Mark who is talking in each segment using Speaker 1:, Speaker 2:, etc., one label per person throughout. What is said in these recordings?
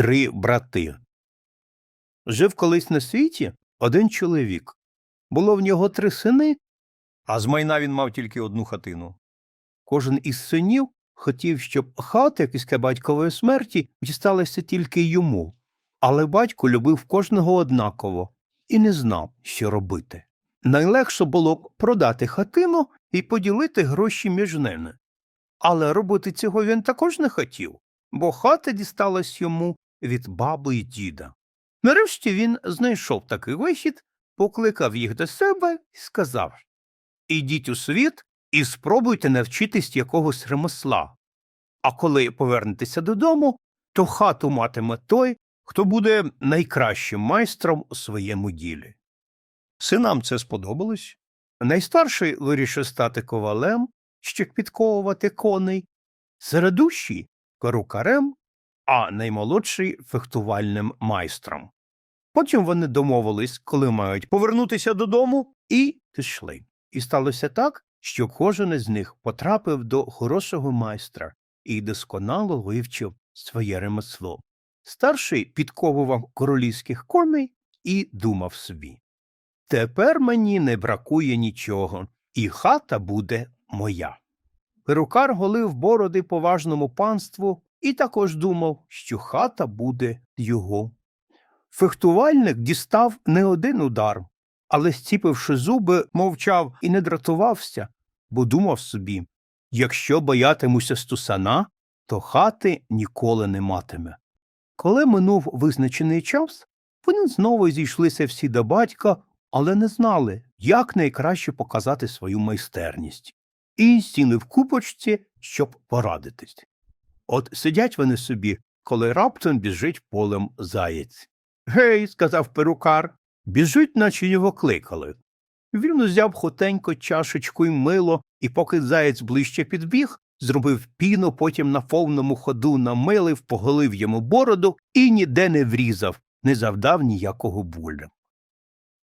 Speaker 1: Три брати. Жив колись на світі один чоловік. Було в нього три сини, а з майна він мав тільки одну хатину. Кожен із синів хотів, щоб хата після батькової смерті дісталася тільки йому, але батько любив кожного однаково і не знав, що робити. Найлегше було продати хатину і поділити гроші між ними. Але робити цього він також не хотів, бо хата дісталась йому від баби й діда. Нарешті він знайшов такий вихід, покликав їх до себе і сказав Ідіть у світ і спробуйте навчитись якогось ремесла. А коли повернетеся додому, то хату матиме той, хто буде найкращим майстром у своєму ділі. Синам це сподобалось. Найстарший вирішив стати ковалем, щоб підковувати коней, середущий перукарем, а наймолодший фехтувальним майстром. Потім вони домовились, коли мають повернутися додому, і пішли. І сталося так, що кожен із них потрапив до хорошого майстра і досконало вивчив своє ремесло. Старший підковував королівських коней і думав собі Тепер мені не бракує нічого, і хата буде моя. Перукар голив бороди поважному панству і також думав, що хата буде його. Фехтувальник дістав не один удар, але, зціпивши зуби, мовчав і не дратувався, бо думав собі якщо боятимуся стусана, то хати ніколи не матиме. Коли минув визначений час, вони знову зійшлися всі до батька, але не знали, як найкраще показати свою майстерність, і сіли в купочці, щоб порадитись. От сидять вони собі, коли раптом біжить полем заєць. Гей, сказав перукар, біжить, наче його кликали. Він узяв хутенько чашечку й мило, і поки заєць ближче підбіг, зробив піну, потім на повному ходу намилив, поголив йому бороду і ніде не врізав, не завдав ніякого болю.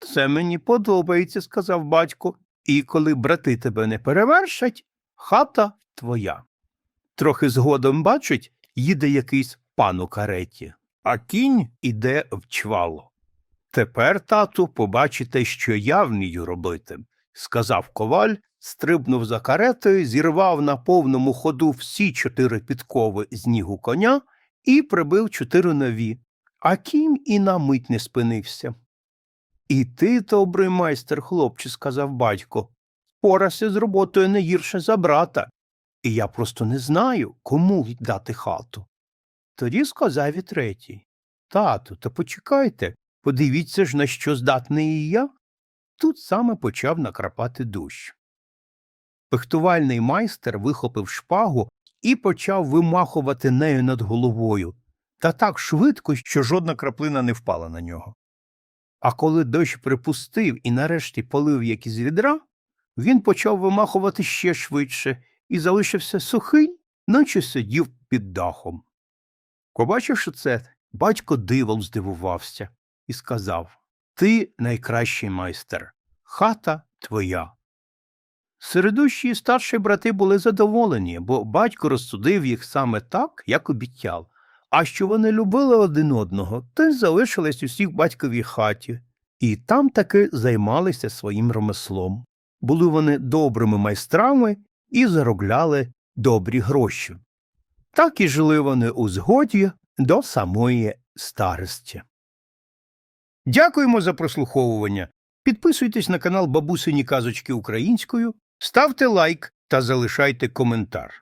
Speaker 1: Це мені подобається, сказав батько, і коли брати тебе не перевершать, хата твоя. Трохи згодом бачить, їде якийсь пан у кареті, а кінь іде в чвало. Тепер, тату, побачите, що я вмію робити, сказав коваль, стрибнув за каретою, зірвав на повному ходу всі чотири підкови з нігу коня і прибив чотири нові, а кінь і на мить не спинився. І ти, добрий майстер, хлопче, сказав батько, порася з роботою не гірше за брата, і я просто не знаю, кому віддати хату. Тоді сказав і третій Тату, та почекайте, подивіться ж, на що здатний і я. Тут саме почав накрапати дощ. Пехтувальний майстер вихопив шпагу і почав вимахувати нею над головою, та так швидко, що жодна краплина не впала на нього. А коли дощ припустив і нарешті полив як із відра, він почав вимахувати ще швидше і залишився сухий, наче сидів під дахом. Побачивши це, батько дивом здивувався і сказав Ти найкращий майстер, хата твоя. Середущі і старші брати були задоволені, бо батько розсудив їх саме так, як обіцяв. А що вони любили один одного, то й залишились усі в батьковій хаті, і там таки займалися своїм ремеслом. Були вони добрими майстрами і заробляли добрі гроші. Так і жили вони у згоді до самої старості. Дякуємо за прослуховування. Підписуйтесь на канал Бабусині Казочки Українською, ставте лайк та залишайте коментар.